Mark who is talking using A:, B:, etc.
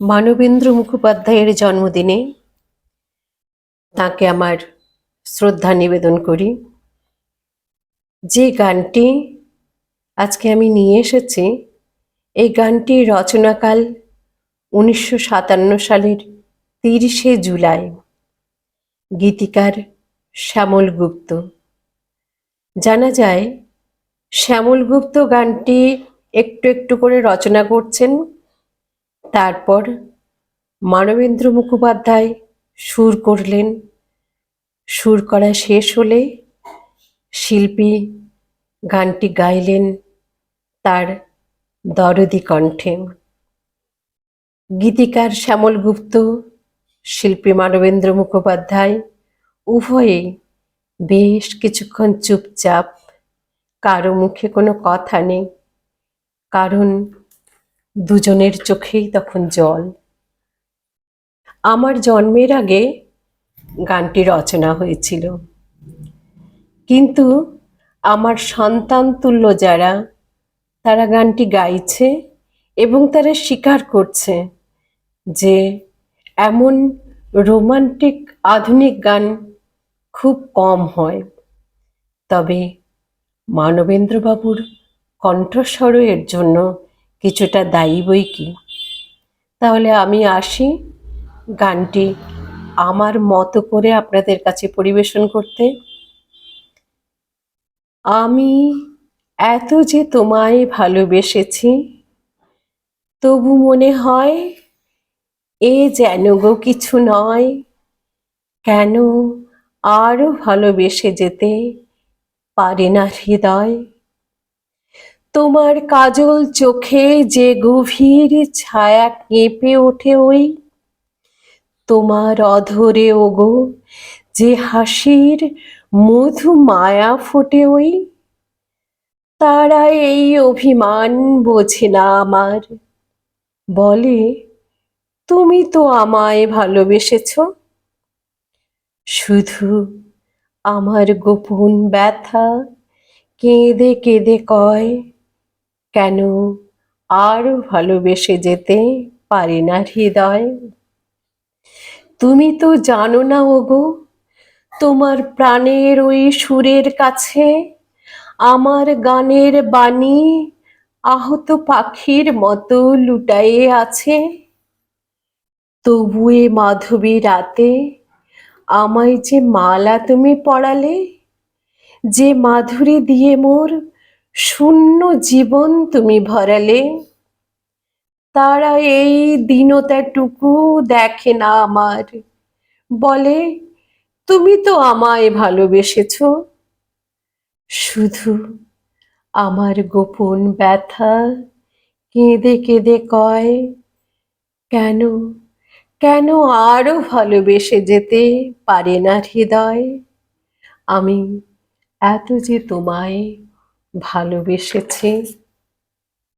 A: মানবেন্দ্র মুখোপাধ্যায়ের জন্মদিনে তাকে আমার শ্রদ্ধা নিবেদন করি। যে গানটি আজকে আমি নিয়ে এসেছি, এই গানটির রচনাকাল উনিশশো সাতান্ন সালের তিরিশে জুলাই। গীতিকার শ্যামল গুপ্ত। জানা যায়, শ্যামল গুপ্ত গানটি একটু একটু করে রচনা করছেন। তারপর মানবেন্দ্র মুখোপাধ্যায় সুর করলেন। সুর করা শেষ হলে শিল্পী গানটি গাইলেন তার দরদি কণ্ঠে। গীতিকার শ্যামল গুপ্ত, শিল্পী মানবেন্দ্র মুখোপাধ্যায়, উভয়ে বেশ কিছুক্ষণ চুপচাপ, কারও মুখে কোনো কথা নেই, কারণ দুজনের চোখেই তখন জল। আমার জন্মের আগে গানটি রচনা হয়েছিল। কিন্তু আমার সন্তান তুল্য যারা, তারা গানটি গাইছে এবং তারা স্বীকার করছে যে এমন রোমান্টিক আধুনিক গান খুব কম হয়। তবে মানবেন্দ্রবাবুর কণ্ঠস্বরও এর জন্য কিছুটা দায়ী বই কি? তাহলে আমি আসি গানটি আমার মতো করে আপনাদের কাছে পরিবেশন করতে। আমি এত যে তোমায় ভালোবেসেছি, তবু মনে হয় এ যেন গো কিছু নয়। কেন আরও ভালোবেসে যেতে পারে না হৃদয়? তোমার কাজল চোখে যে গভীর ছায়া কেঁপে ওঠে ওই? তোমার অধরে ওগো যে হাসির মধু মায়া ফোটে ওই? তারা এই অভিমান বোঝে না আমার। বলে, তুমি তো আমায় ভালোবেসেছ। শুধু আমার গোপন ব্যথা কেঁদে কেঁদে কয় কেন? আরও ভালোবেসে যেতে পারে না হৃদয়। তুমি তো জানো না ওগো, তোমার প্রাণের ওই সুরের কাছে আমার গানের বাণী আহত পাখির মতো লুটায়ে আছে। তবুয়ে মাধবী রাতে আমায় যে মালা তুমি পড়ালে যে মাধুরী দিয়ে মোর শূন্য জীবন তুমি ভরালে। তারা এই দীনতাটুকু দেখে না আমার। বলে, তুমি তো আমায় ভালোবেসেছ। শুধু আমার গোপন ব্যথা কেঁদে কেঁদে কয়, কেন কেন আরও ভালোবেসে যেতে পারে না হৃদয়? আমি এত যে তোমায় ভালোবেসেছি।